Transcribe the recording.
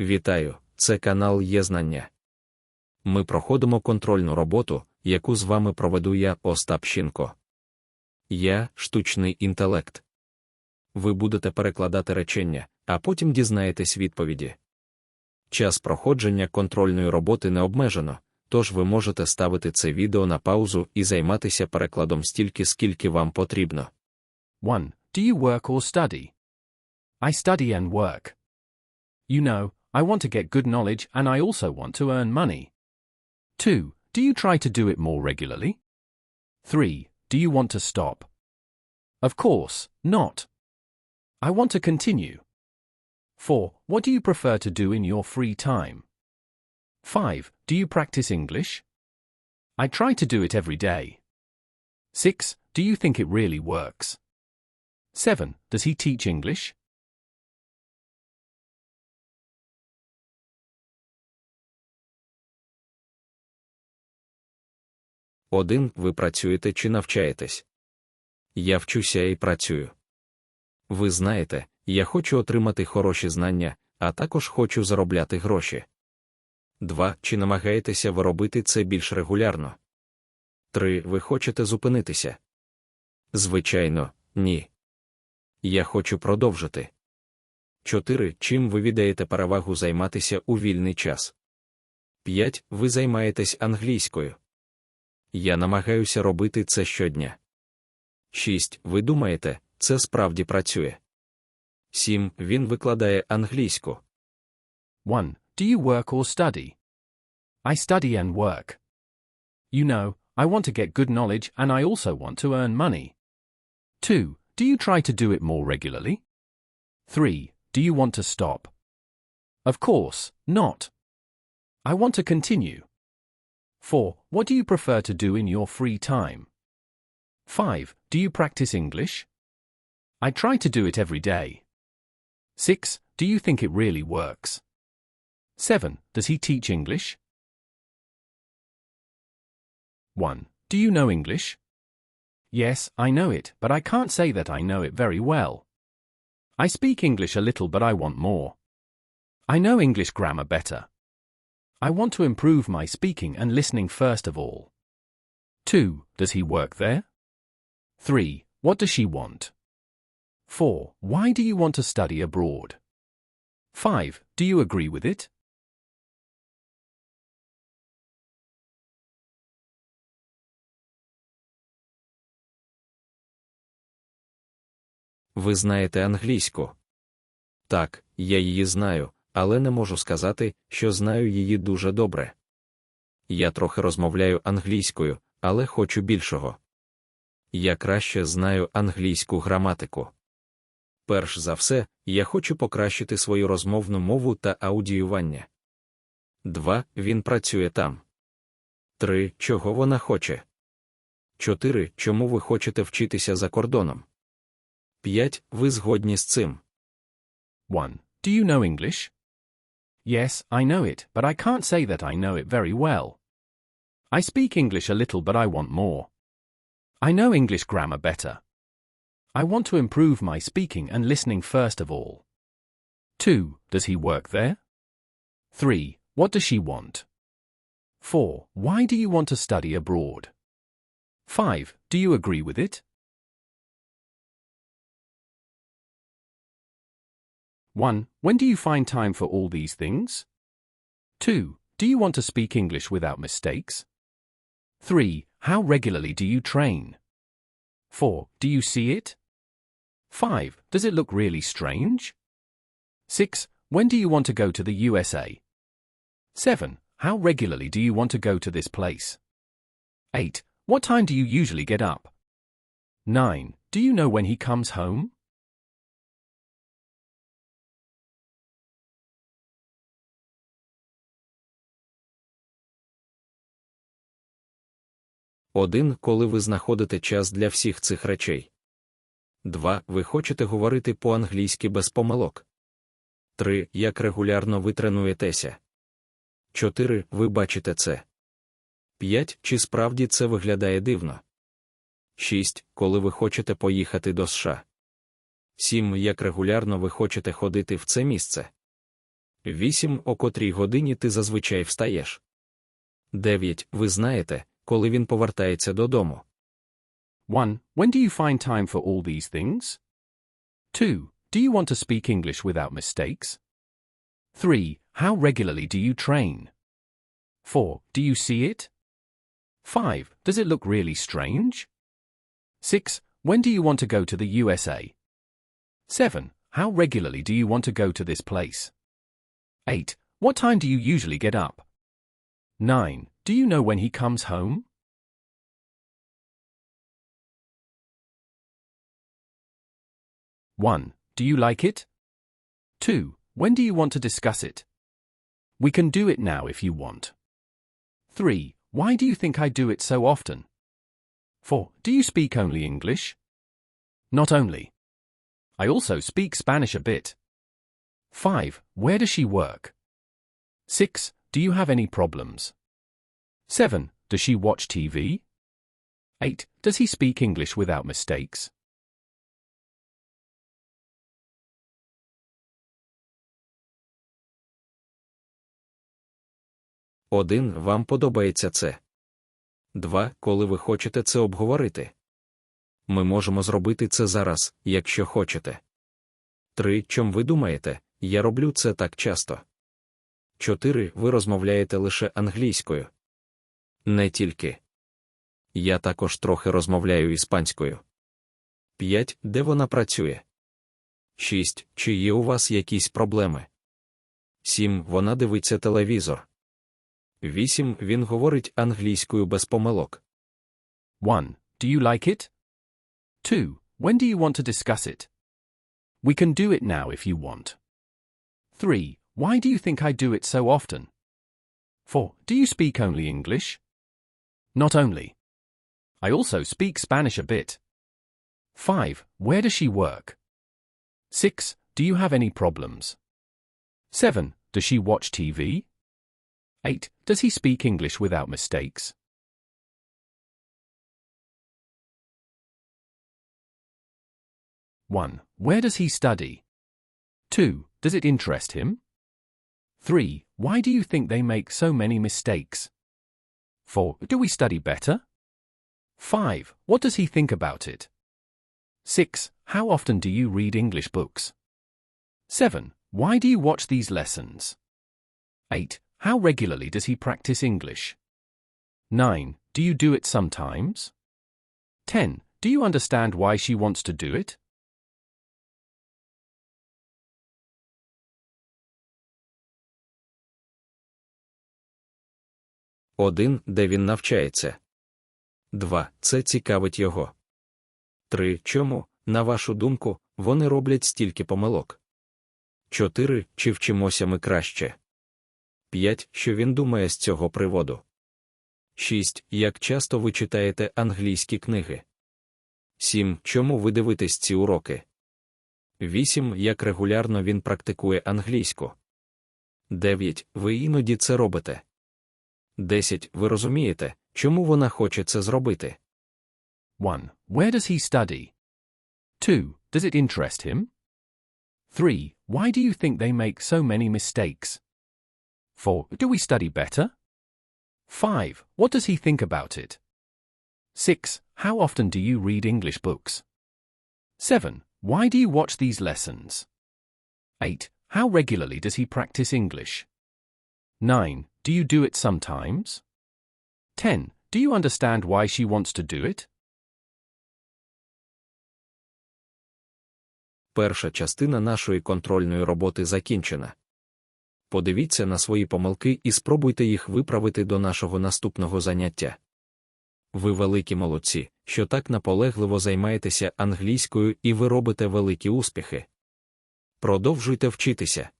Вітаю, це канал Є Знання. Ми проходимо контрольну роботу, яку з вами проведу я, Остап Щінко. Я штучний інтелект. Ви будете перекладати речення, а потім дізнаєтесь відповіді. Час проходження контрольної роботи не обмежено, тож ви можете ставити це відео на паузу і займатися перекладом стільки, скільки вам потрібно. 1. Do you work or study? I study and work. You know, I want to get good knowledge and I also want to earn money. 2. Do you try to do it more regularly? 3. Do you want to stop? Of course, not. I want to continue. 4. What do you prefer to do in your free time? 5. Do you practice English? I try to do it every day. 6. Do you think it really works? 7. Does he teach English? Один ви працюєте чи навчаєтесь. Я вчуся і працюю. Ви знаєте, я хочу отримати хороші знання, а також хочу заробляти гроші. 2. Чи намагаєтеся ви робити це більш регулярно? 3. Ви хочете зупинитися? Звичайно, ні. Я хочу продовжити. 4. Чим ви віддаєте перевагу займатися у вільний час? 5. Ви займаєтесь англійською. Я намагаюся робити це щодня. 6. Ви думаєте, це справді працює. 7. Він викладає англійську. 1. Do you work or study? I study and work. You know, I want to get good knowledge and I also want to earn money. 2. Do you try to do it more regularly? 3. Do you want to stop? Of course, not. I want to continue. 4. What do you prefer to do in your free time? 5. Do you practice English? I try to do it every day. 6. Do you think it really works? 7. Does he teach English? 1. Do you know English? Yes, I know it, but I can't say that I know it very well. I speak English a little, but I want more. I know English grammar better. I want to improve my speaking and listening first of all. 2. Does he work there? 3. What does she want? 4. Why do you want to study abroad? 5. Do you agree with it? Ви знаєте англійську? Так, я її знаю, Але не можу сказати, що знаю її дуже добре. Я трохи розмовляю англійською, але хочу більшого. Я краще знаю англійську граматику. Перш за все, я хочу покращити свою розмовну мову та аудіювання. 2. Він працює там. 3. Чого вона хоче? 4. Чому ви хочете вчитися за кордоном? 5. Ви згодні з цим. 1. Do you know English? Yes, I know it, but I can't say that I know it very well. I speak English a little, but I want more. I know English grammar better. I want to improve my speaking and listening first of all. 2. Does he work there? 3. What does she want? 4. Why do you want to study abroad? 5. Do you agree with it? 1. When do you find time for all these things? 2. Do you want to speak English without mistakes? 3. How regularly do you train? 4. Do you see it? 5. Does it look really strange? 6. When do you want to go to the USA? 7. How regularly do you want to go to this place? 8. What time do you usually get up? 9. Do you know when he comes home? Один, коли ви знаходите час для всіх цих речей. 2. Ви хочете говорити по-англійськи без помилок. 3. Як регулярно ви тренуєтеся. 4. Ви бачите це. 5. Чи справді це виглядає дивно? 6. Коли ви хочете поїхати до США. 7. Як регулярно ви хочете ходити в це місце? 8. О котрій годині ти зазвичай встаєш. 9. Ви знаєте, коли він повертається додому. 1. When do you find time for all these things? 2. Do you want to speak English without mistakes? 3. How regularly do you train? 4. Do you see it? 5. Does it look really strange? 6. When do you want to go to the USA? 7. How regularly do you want to go to this place? 8. What time do you usually get up? 9. Do you know when he comes home? One. Do you like it? Two. When do you want to discuss it? We can do it now if you want. Three. Why do you think I do it so often? 4. Do you speak only English? Not only. I also speak Spanish a bit. 5. Where does she work? 6. Do you have any problems? 7. Does she watch TV? 8. Does he speak English without mistakes? Один. Вам подобається це. 2. Коли ви хочете це обговорити. Ми можемо зробити це зараз, якщо хочете. 3. Чом ви думаєте, я роблю це так часто. 4. Ви розмовляєте лише англійською. Не тільки. Я також трохи розмовляю іспанською. 5. Де вона працює? 6. Чи є у вас якісь проблеми? 7. Вона дивиться телевізор. 8. Він говорить англійською без помилок. 1. Do you like it? 2. When do you want to discuss it? We can do it now if you want. 3. Why do you think I do it so often? 4. Do you speak only English? Not only. I also speak Spanish a bit. 5. Where does she work? 6. Do you have any problems? 7. Does she watch TV? 8. Does he speak English without mistakes? One. Where does he study? Two. Does it interest him? Three. Why do you think they make so many mistakes? Four. Do we study better? Five. What does he think about it? Six. How often do you read English books? Seven. Why do you watch these lessons? Eight. How regularly does he practice English? 9. Do you do it sometimes? 10. Do you understand why she wants to do it? Один, де він навчається. 2. Це цікавить його. 3. Чому, на вашу думку, вони роблять стільки помилок? 4. Чи вчимося ми краще? 5. Що він думає з цього приводу? 6. Як часто ви читаєте англійські книги? 7. Чому ви дивитесь ці уроки? 8. Як регулярно він практикує англійську? 9. Ви іноді це робите. 10. Ви розумієте, чому вона хоче це зробити? 1. Where does he study? 2. Does it interest him? 3. Why do you think they make so many mistakes? 4. Do we study better? 5. What does he think about it? 6. How often do you read English books? 7. Why do you watch these lessons? 8. How regularly does he practice English? 9. Do you do it sometimes? 10. Do you understand why she wants to do it? Перша частина нашої контрольної роботи закінчена. Подивіться на свої помилки і спробуйте їх виправити до нашого наступного заняття. Ви великі молодці, що так наполегливо займаєтеся англійською і ви робите великі успіхи. Продовжуйте вчитися.